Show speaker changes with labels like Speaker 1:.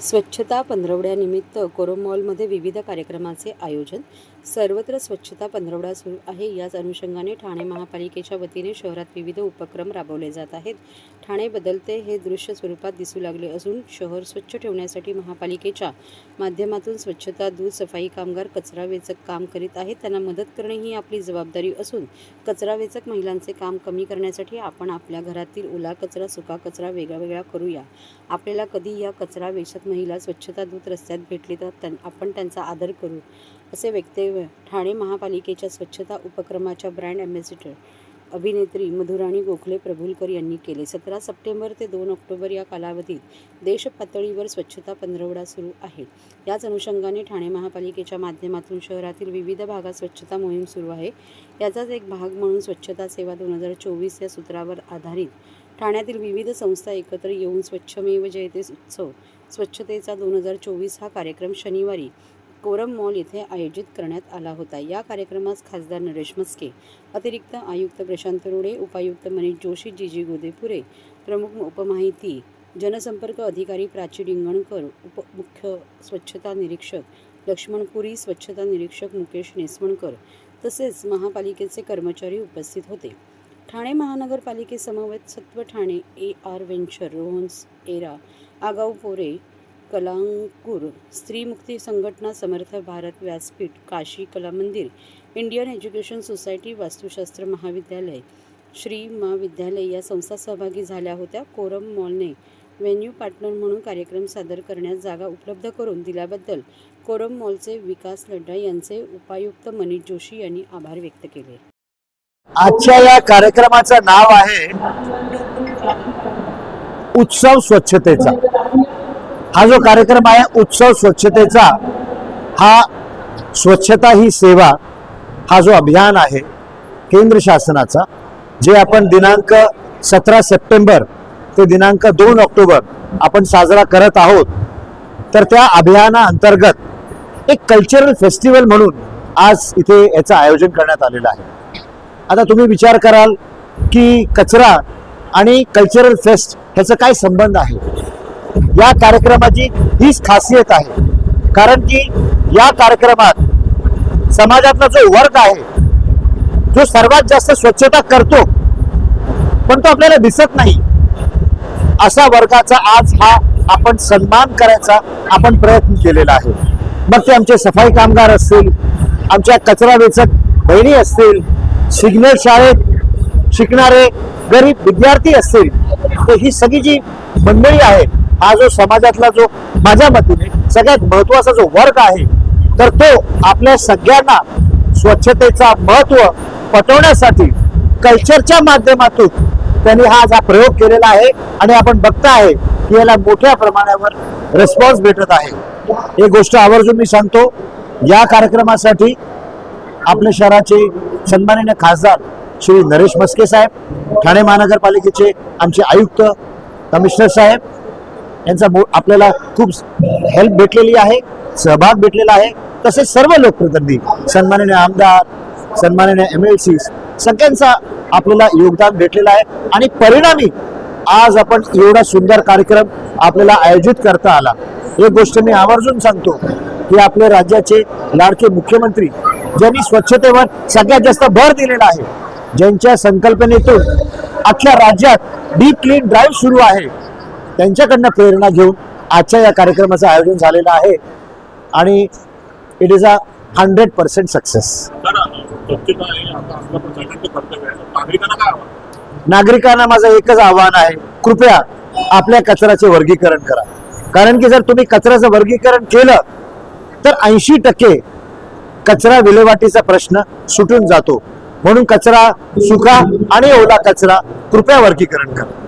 Speaker 1: स्वच्छता पंधरवड्यानिमित्त कोरम मॉलमध्ये विविध कार्यक्रमाचे आयोजन सर्वत्र स्वच्छता पंधरवडा सुरू आहे. याच अनुषंगाने ठाणे महापालिकेच्या वतीने शहरात विविध उपक्रम राबवले जात आहेत. ठाणे बदलते हे दृश्य स्वरूपात दिसू लागले असून शहर स्वच्छ ठेवण्यासाठी महापालिकेच्या माध्यमातून स्वच्छता दूध सफाई कामगार कचरा वेचक काम करीत आहेत. त्यांना मदत करणे ही आपली जबाबदारी असून कचरा वेचक महिलांचे काम कमी करण्यासाठी आपण आपल्या घरातील ओला कचरा सुका कचरा वेगळा वेगळा करूया. आपल्याला कधी या कचरा वेचक महिला स्वच्छता दूत रस्त्यात भेटली तर त्यां आपण त्यांचा आदर करू. असे वक्तव्य ठाणे महापालिकेच्या स्वच्छता उपक्रमाच्या ब्रँड अँबॅसिडर अभिनेत्री मधुराणी गोखले प्रभुलकर यांनी केले. सतरा सप्टेंबर ते दोन ऑक्टोबर या कालावधीत देश पातळीवर स्वच्छता पंधरवडा सुरू आहे. याच अनुषंगाने ठाणे महापालिकेच्या माध्यमातून शहरातील विविध भागात स्वच्छता मोहीम सुरू आहे. याचाच एक भाग म्हणून स्वच्छता सेवा दोन हजार चोवीस या सूत्रावर आधारित ठाण्यातील विविध संस्था एकत्र येऊन स्वच्छमेव जयते उत्सव स्वच्छतेचा दोन हजार चोवीस हा कार्यक्रम शनिवारी कोरम मॉल येथे आयोजित करण्यात आला होता. या कार्यक्रमास खासदार नरेश मस्के अतिरिक्त आयुक्त प्रशांत रोडे उपायुक्त मनीष जोशी जीजी गोदेपुरे प्रमुख उपमाहिती जनसंपर्क अधिकारी प्राची डिंगणकर उप मुख्य स्वच्छता निरीक्षक लक्ष्मण पुरी स्वच्छता निरीक्षक मुकेश नेसवणकर तसेच महापालिकेचे कर्मचारी उपस्थित होते. ठाणे महानगरपालिकेसमवेत सत्व Thane A R venture Rohans era आगाऊ पोरे कलांकूर स्त्रीमुक्ती संघटना समर्थ भारत व्यासपीठ काशी कला मंदिर इंडियन एज्युकेशन सोसायटी वास्तुशास्त्र महाविद्यालय. श्री महाविद्यालय या संस्था सहभागी झाल्या होत्या. कोरम मॉलने व्हेन्यू पार्टनर म्हणून कार्यक्रम सादर करण्यास जागा उपलब्ध करून दिल्याबद्दल कोरम मॉलचे विकास लड्डा यांचे उपायुक्त मनीष जोशी यांनी आभार व्यक्त केले.
Speaker 2: आजच्या या कार्यक्रमाचं नाव आहे उत्सव स्वच्छतेचा. हा जो कार्यक्रम आहे उत्सव स्वच्छतेचा हा स्वच्छता ही सेवा हा जो अभियान आहे केंद्र शासनाचा जे आपण दिनांक सतरा सप्टेंबर ते दिनांक दोन ऑक्टोबर आपण साजरा करत आहोत तर त्या अभियाना अंतर्गत एक कल्चरल फेस्टिवल म्हणून आज इथे याचं आयोजन करण्यात आलेलं आहे. आता तुम्ही विचार कराल की कचरा आणि कल्चरल फेस्ट ह्याचा काय संबंध आहे? या कार्यक्रमाची हीच खासियत आहे. कारण की या कार्यक्रमात समाजातला जो वर्ग आहे जो सर्वात जास्त स्वच्छता करतो पण तो आपल्याला दिसत नाही. असा वर्गाचा आज हा आपण सन्मान करायचा आपण प्रयत्न केलेला आहे. मग ते आमचे सफाई कामगार असतील आमच्या कचरा वेचक बहिणी असतील सिग्नल शाळेत शिकणारे गरीब विद्यार्थी असतील तर ही सगळी जी मंडळी आहे हा जो समाजातला जो माझ्या मतीने सगळ्यात महत्त्वाचा जो वर्ग आहे तर तो आपल्या सगळ्यांना स्वच्छतेचा महत्त्व पटवण्यासाठी कल्चरच्या माध्यमातून त्यांनी हा आज हा प्रयोग केलेला आहे आणि आपण बघता आहे की याला मोठ्या प्रमाणावर रिस्पॉन्स भेटत आहे. एक गोष्ट आवर्जून मी सांगतो या कार्यक्रमासाठी आपल्या शहराचे सन्माननीय खासदार श्री नरेश मस्के साहेब ठाणे महानगरपालिकेचे आमचे आयुक्त कमिशनर साहेब यांचा आपल्याला खूप हेल्प भेटलेली आहे सहभाग भेटलेला आहे. तसेच सर्व लोकप्रतिनिधी सन्माननीय आमदार सन्माननीय एम एल सी सगळ्यांचा आपल्याला योगदान भेटलेलं आहे. आणि परिणामी आज आपण एवढा सुंदर कार्यक्रम आपल्याला आयोजित करता आला. एक गोष्ट मी आवर्जून सांगतो की आपल्या राज्याचे लाडके मुख्यमंत्री ज्यांनी स्वच्छतेवर सगळ्यात जास्त भर दिलेला आहे ज्यांच्या संकल्पनेतून अख्ख्या राज्यात डीप क्लीन ड्राईव्ह सुरू आहे. त्यांच्याकडनं प्रेरणा घेऊन आजच्या या कार्यक्रमाचं आयोजन झालेलं आहे. आणि it is a hundred percent success नागरिकांना माझं एकच आव्हान आहे. कृपया आपल्या कचऱ्याचे वर्गीकरण करा. कारण की जर तुम्ही कचऱ्याचं वर्गीकरण केलं तर ऐंशी टक्के कचरा विल्हेवाटीचा प्रश्न सुटून जातो. म्हणून कचरा सुका आणि ओला कचरा कृपया वर्गीकरण करा.